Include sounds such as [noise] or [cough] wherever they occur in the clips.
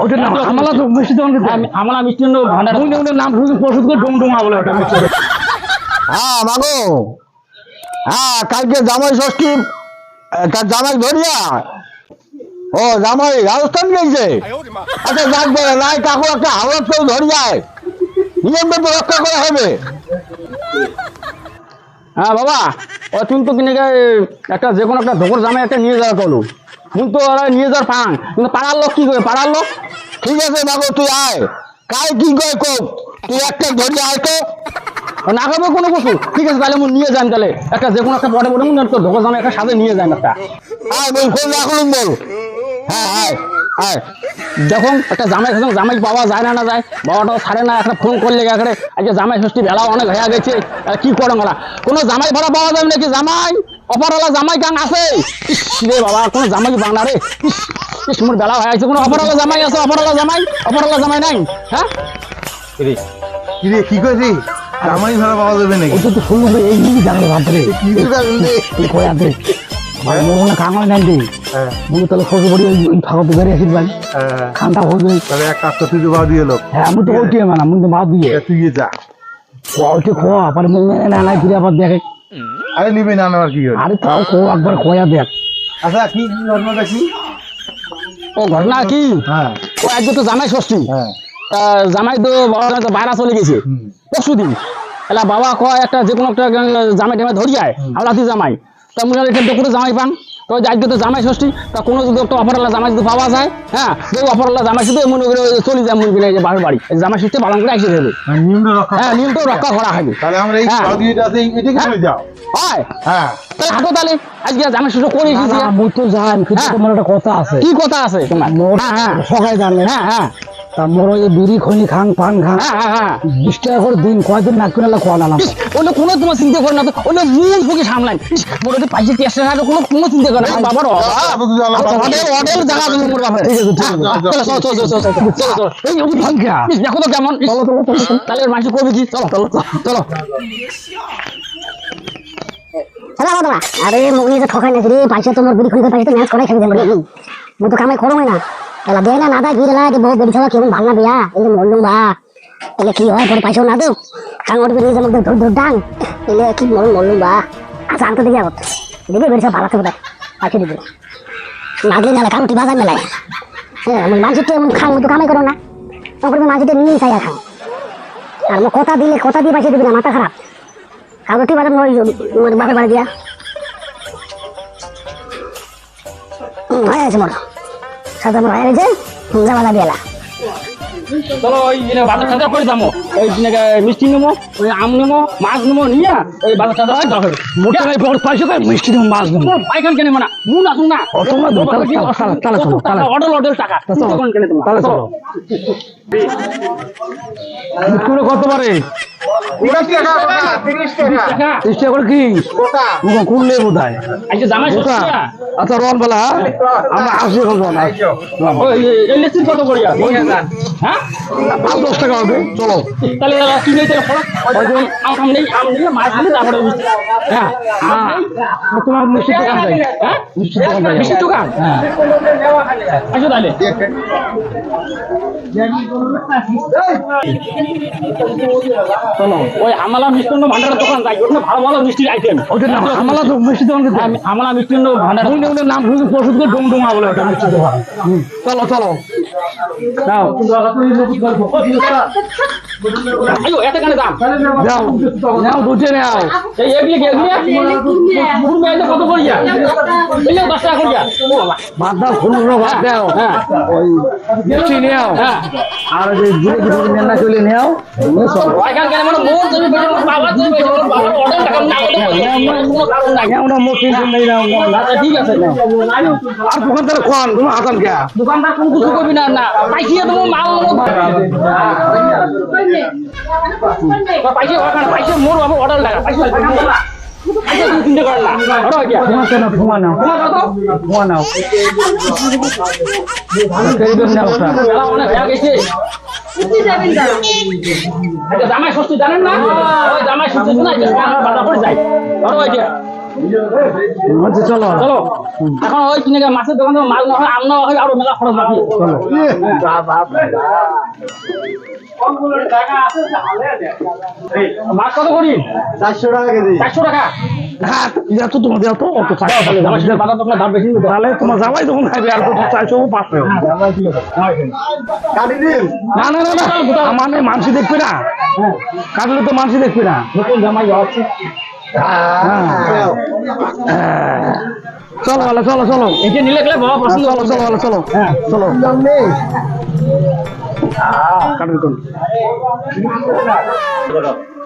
ওটার নাম আমলা তো মিষ্টি দোকান আমলা মিষ্টি ভান্ডার। নাম করে ডুম ডুমা বলে ওটা হ্যাঁ মাগো। হ্যাঁ কালকে জামাই ষষ্ঠী তার জামাই ধরিয়া। ও জামাই রাজস্থান গেছে। আচ্ছা যাক বলে নাই কাকু একটা হাওড়াত কেউ ধরে যায় নিয়মটা তো রক্ষা করা হবে। হ্যাঁ বাবা ও তুমি তো কিনে একটা যে কোনো একটা ধোকর জামাই একটা নিয়ে যাওয়া করল। তুমি তো ওরা নিয়ে যাওয়ার পান কিন্তু পাড়ার লোক কি করে? পাড়ার লোক? ঠিক আছে বাবু, তুই আয়। কাল কি কয় কোক তুই একটা ধরে আয় তো। না খাবে কোনো কিছু? ঠিক আছে, তাহলে নিয়ে যান তাহলে। একটা যে কোনো একটা বড় বড় মনে তো ধোকর জামে একটা সাথে নিয়ে যান একটা। আয় বল ফোন রাখলুম বল। হ্যাঁ আয় দেখুন, একটা জামাই খেলাম জামাই পাওয়া যায় না না যায়। বাবাটাও ছাড়ে না, একটা ফোন করলে এখানে আজকে জামাই ষষ্ঠী বেলা অনেক হয়ে গেছে। কি করে ওরা কোনো জামাই ভাড়া পাওয়া যাবে নাকি? জামাই! অফারওয়ালা জামাই গান আছে। রে বাবা কোনো জামাই বাংলা রে। মোর বেলা হয়ে গেছে কোনো অফারওয়ালা জামাই আছে অফারওয়ালা জামাই অফারওয়ালা জামাই নাই হ্যাঁ কিরে কি কইছি জামাই ভাড়া পাওয়া যাবে নাকি? ওটা তো শুনলো তো এই জিনিস জানলো ভাবরে তুই কই আছে ভাই মোর মনে কাঙাল নাই দে মুই তাহলে শ্বশুর বাড়ি ওই ওই ফাঁকা তো বেরিয়ে আসিস ভাই। হ্যাঁ, খানটা হয়ে তাহলে এক কাজ তুই বাদ দিয়ে লোক হ্যাঁ আমি তো ওইটি মানে মুই তো মা দিয়ে। তুই যা। ওইটি খো আবার মুই না নাই ফিরে আবার দেখে আরে নিবি না নেওয়ার কি হলো? আরে তাও কো একবার খোয়া দেখ। আচ্ছা কি ঘটনা দেখি? ও ঘটনা কি? হ্যাঁ। ও আজকে তো জামাই ষষ্ঠী। হ্যাঁ। জামাই তো বাইরা চলে গেছে। পরশু দিন এলা বাবা কয় একটা যে কোনো একটা জামাই টামাই ধরি যায় হাওলাতি জামাই। তা মুই এখান করে জামাই পান তো আজকে তো জামাই ষষ্ঠী তা কোনো যদি একটা অফারওয়ালা জামাই যদি পাওয়া যায় হ্যাঁ? যে অফারওয়ালা জামাই শুধু মনে করে চলে যায় মনে করে বাড়ির বাড়ি এই জামাই ষষ্ঠী পালন করে আসে দেবে। নিয়মটা রক্ষা হ্যাঁ নিয়ম তো রক্ষা করা হবে। তাহলে আমরা এই হ্যাঁ। যাও। হয়। হ্যাঁ। তাহলে হাঁটো তাহলে। আজকে জামাই ষষ্ঠী করে এসেছি। মুই তো জান কিন্তু হ্যাঁ। তোমার একটা কথা আছে। কি কথা আছে তোমার? মোর হ্যাঁ হ্যাঁ। সকালে জানলে। হ্যাঁ হ্যাঁ। মোর ওই বিড়ি খনি খান পান খান বিশ টাকা করে দিন কয়দিন না করে খোয়া নালাম ইস, কোনো তোমার চিন্তা করে না তো মূল ফুকে সামলাই। মোর ওদের পাইছে টেস্ট না কোনো কোনো চিন্তা করে না। বাবার অর্ডার অর্ডার জায়গা তুমি মোর বাবা ঠিক আছে ঠিক আছে। চলো চলো চলো চলো চলো চলো। এই ওই সংখ্যা দেখো তো কেমন। ইস, তাহলে মানুষ করবে কি? চলো চলো চলো। চলা। বাবা আরে মুগনি তো ঠকাই নাকি রে? পয়সা তোমার বিড়ি খুলে পয়সা তো ম্যাচ করাই খাবি দেন মু তো কামাই করো না। দে না না দা গিরে লাগে বহু বিয়া? এই মরলুম বা। এলে কি হয় পরে পয়সা না দেও কাঙ্গর বেরিয়ে যাব ধর ধর ডাং এলে কি মরুন মরলুম বা। আচ্ছা আনতে দেখি আগত দিবে বেড়ি ছাওয়া ভালো থাকবে নাগলি নালে মেলায়। হ্যাঁ তো এমন খাং তো কামাই করো না। তখন মানুষের নিয়ে চাই খাং আর মো কথা দিলে, কথা দিয়ে পয়সা দিবি না, মাথা খারাপ। বাজার নয় মানে বাপের বাড়ি দিয়া। হয়ে গেছে মোর মোর হয়ে গেছে হুম, যাওয়া চলো ওই দিনে বাজার টাজার করে যাব। ওই দিনে মিষ্টি নেব ওই আম নেব মাছ নেব নিয়ে ওই বাজার টাজার হয় দরকার মোটা নাই পর পয়সা করে মিষ্টি দেবো মাছ দেবো। পাইখান কেনে মানে? মুন আসুন না। ও, তোমরা দাও, তাহলে তাহলে, তাহলে চলো, তাহলে। অর্ডার অর্ডার টাকা। তখন কেনে তোমার? তাহলে চলো। মুটকুলো কত পারে? না? আচ্ছা রন বেলা আমরা আসি এখন রন কত করিয়া হ্যাঁ? পাঁচ দশ টাকা হবে চলো। তাহলে এরা কি তাহলে ফরক আম আম নেই আম নিয়ে মাছ নিয়ে তারপরে। হ্যাঁ হ্যাঁ তোমার মিষ্টি দোকান যাই হ্যাঁ মিষ্টি দোকান আসো তাহলে চলো ওই আমালা মিষ্টান্ন ভান্ডারের দোকান যাই ওখানে ভালো ভালো মিষ্টির আইটেম আমলা তো মিষ্টি দোকান আমালা মিষ্টান্ন ভান্ডার নাম শুধু ওষুধ করে ডুম ডুমা বলে ওটা মিষ্টি দোকান চলো। চলো যাও এত কেন দাম? যাও। নাও দুটে নাও। এই এগুলি কি ও বাবা বাদ দাও হ্যাঁ ওই মিষ্টি নাও হ্যাঁ আর ওই জিরে জিরে নেনা চলে নাও মানে আমরা মোট টেনশন নেই আচ্ছা ঠিক আছে আর দোকানদার কোন তুমি আসান কে দোকানদার কোনো কিছু করবি না না পাইছিয়ে তোমার মাল পাইছে ওখানে মোর বাবা অর্ডার লাগা পাইছে [laughs] জামাই ষষ্ঠী জানেন না? জামাই ষষ্ঠী না বাধা করে যায়। ধরো এটা বলছে চলো। চলো। এখন ওই কিনে মাছের দোকান থেকে মাল না হয় আম না হয় আরও মেলা খরচ বাকি। চলো। মাছ কত করি? চারশো টাকা কেজি। চারশো টাকা? হ্যাঁ তো তোমার দেও তো অত চাই আমার সাথে বাজার দোকানে দাম বেশি দিতে তাহলে তোমার জামাই তখন খাইবে আর কত চাইছো পাঁচশো। না না না না আমার মানসি দেখবে না? কাটলে তো মানসি দেখবে না? নতুন জামাই যাচ্ছে। হ্যাঁ। চলো ভালো চলো চলো। এটা নিলে গেলে বাবা পছন্দ চলো চলো ভালো চলো। হ্যাঁ। চলো। কাটবে কোন এই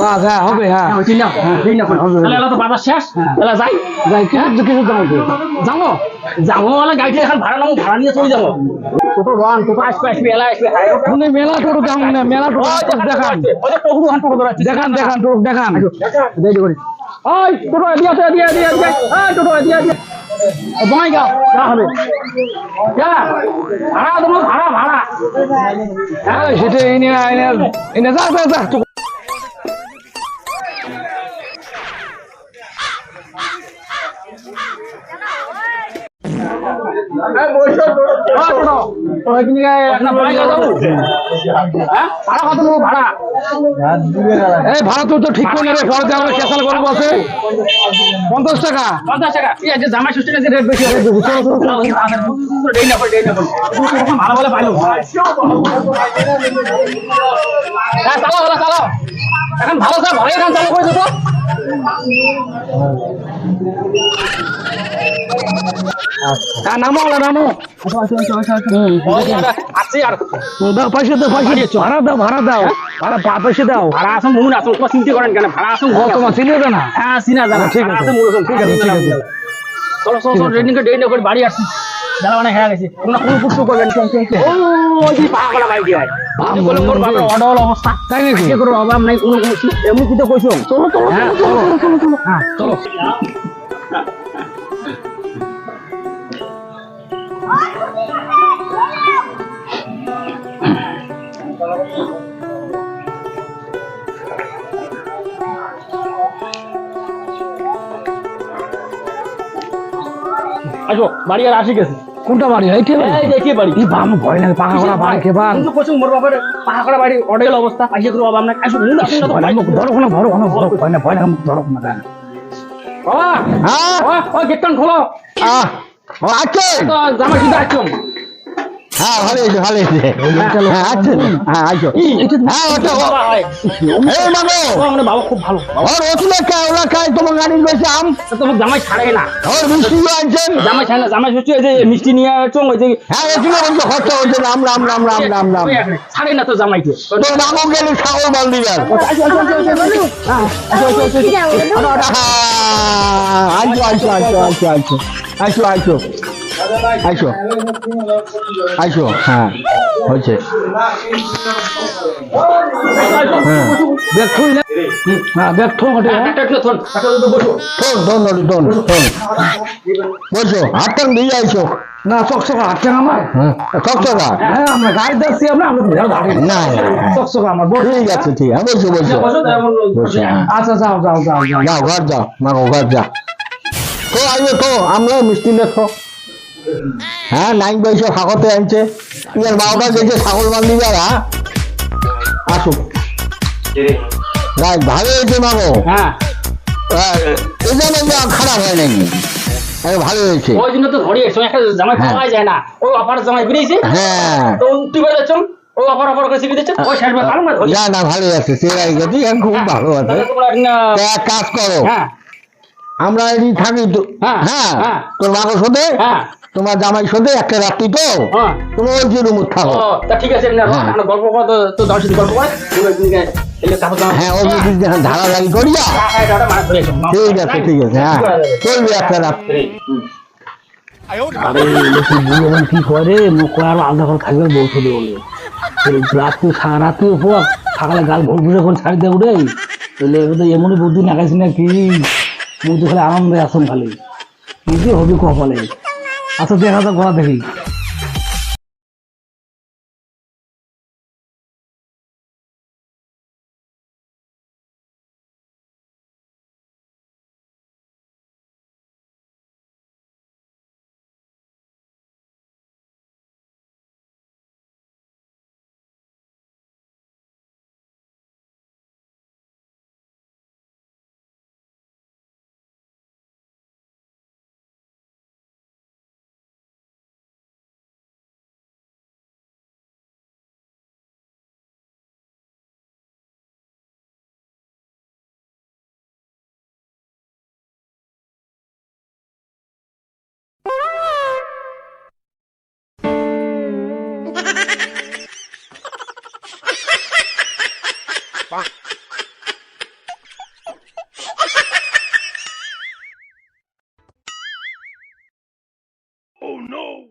বাস, হ্যাঁ হবে হ্যাঁ। হ্যাঁ ওই না দেই না তাহলে এলা তো বাজার শেষ। তাহলে যাই। যাই কিছু কিছু দাম যাব? যাব মানে গাড়িতে এখন ভাড়া নামো ভাড়া নিয়ে চলে যাব। টোটো রান টোটো আসবে আসবে এলা আসবে শুনে মেলা টোটো দাম না মেলা টোটো দেখান। দেখান দেখান টোটো দেখান। দেরি করি ওই টোটো এদিকে আছে এদিকে এদিকে এদিকে। টোটো এদিকে এদিকে। বাই গাও যা হবে। যা। ভাড়া ভাড়া ভাড়া। হ্যাঁ সেটা এনে এনে এনে যা যা যা। ভাড়া কত নেব ঠিক করে রে পরে আমরা ক্যাসাল করব আছে পঞ্চাশ টাকা পঞ্চাশ টাকা ঠিক আছে জামাই ষষ্ঠী আছে রেট বেশি ভালো চালো এখন ভালো স্যার ভালো এখান চালু করে দিতো নামো ওলা নামো। দাও পয়সা দাও পয়সা দিচ্ছ ভাড়া দাও ভাড়া দাও। ভাড়া পয়সা দাও। ভাড়া আসুন মুন আসুন তোমার চিন্তা করেন কেন? ভাড়া আসুন তোমার চিনিও না হ্যাঁ সিনা জানা। ঠিক আছে। ঠিক আছে ঠিক চলো চলো চলো রেডিং করে ডেট করে বাড়ি আসছি জানা মানে হয়ে গেছে। তোমরা কোন পুষ্ট করবেন ও ওই হয় অবস্থা। তাই নাকি? কি অভাব নাই কোনো কিছু এমনি কি তো কইছো? চলো চলো হ্যাঁ চলো চলো চলো। হ্যাঁ চলো। আসো বাড়ি আর আসি গেছে। কোনটা বাড়ি? এই ঠিক এই দেখি বাড়ি? এই বাম ভয় লাগে পাকা করা বাড়ি খেবার কিন্তু কইছো মোর বাবার পাহা করা বাড়ি অডেল অবস্থা পাইছে তো অভাব নাই আসো মুন না বাড়ি ধরো কোনো ধরো কোনো ধরো ভয় না ভয় না ধরো কোনো বাবা হ্যাঁ? ও ও গেটটা খোলো। আহ, ও আছে তো জামা সিধা আসছো হ্যাঁ ভালো হয়েছে ভালো হয়েছে হ্যাঁ আছে হ্যাঁ আইসো হ্যাঁ ওটা হয় এই মাগো মানে বাবা খুব ভালো ওর ওষুধে খায় ওরা খায় তোমার গাড়ির বেশি আম তোমার জামাই ছাড়ে না ওর মিষ্টি আনছেন জামাই ছাড়ে না জামাই হচ্ছে যে মিষ্টি নিয়ে আসছো ওই যে হ্যাঁ ওষুধে বলছে খরচা হচ্ছে রাম রাম রাম রাম রাম রাম ছাড়ে না তো জামাইকে তোর মামু গেলে ছাগল বল আসো আসো আসো হ্যাঁ আসো আসো আসো আইসো আইসো। আইসো। আইসো হ্যাঁ হয়েছে। হ্যাঁ। ব্যাগ হ্যাঁ। ব্যাগ হ্যাঁ।, হ্যাঁ, হ্যাঁ আমরা গাড়ি যাচ্ছি আমরা না চকচকা আমার বসে। ঠিক আছে হ্যাঁ, বলছো বলছো আচ্ছা যাও যাও যাও যাও। আচ্ছা, ঘর যাও মা ঘর যাও তো আইবে তো আমরা মিষ্টি দেখো হ্যাঁ নাইন সাগতে আনছে ইয়ার বারোটা গেছে ছাগল হ্যাঁ আসুক ভালো হয়েছে মাগো হ্যাঁ। খারাপ হয় নাকি? আরে ভালো হয়েছে ওই জন্য তো ধরি এসো একটা জামাই হ্যাঁ। পাওয়া যায় না। ওই অফার জামাই বেরিয়েছে হ্যাঁ। তো তুই বলে করে শিখে দিচ্ছে ওই না ধরি না না ভালো আছে খুব ভালো এক কাজ করো হ্যাঁ। আমরা যদি থাকি হ্যাঁ তোর বাবার শোধে তোমার জামাই শোধে একটা রাত্রি তো। তুমি ওই যে থাকো। ঠিক আছে হ্যাঁ। গল্প তো দর্শন গল্প হ্যাঁ, হ্যাঁ। একটা রাত্রি কি করে? মুখ থাকবে সারা রাত্রি উপর গাল ভোর করে ছাড়ি দেয় উড়ে এমনই বুদ্ধি নাগাইছি না কি মুখ খালি আনন্দে আসুন খালি নিজে হবি কপালে। আচ্ছা দেখা যাক ঘোরা দেখি। Oh no!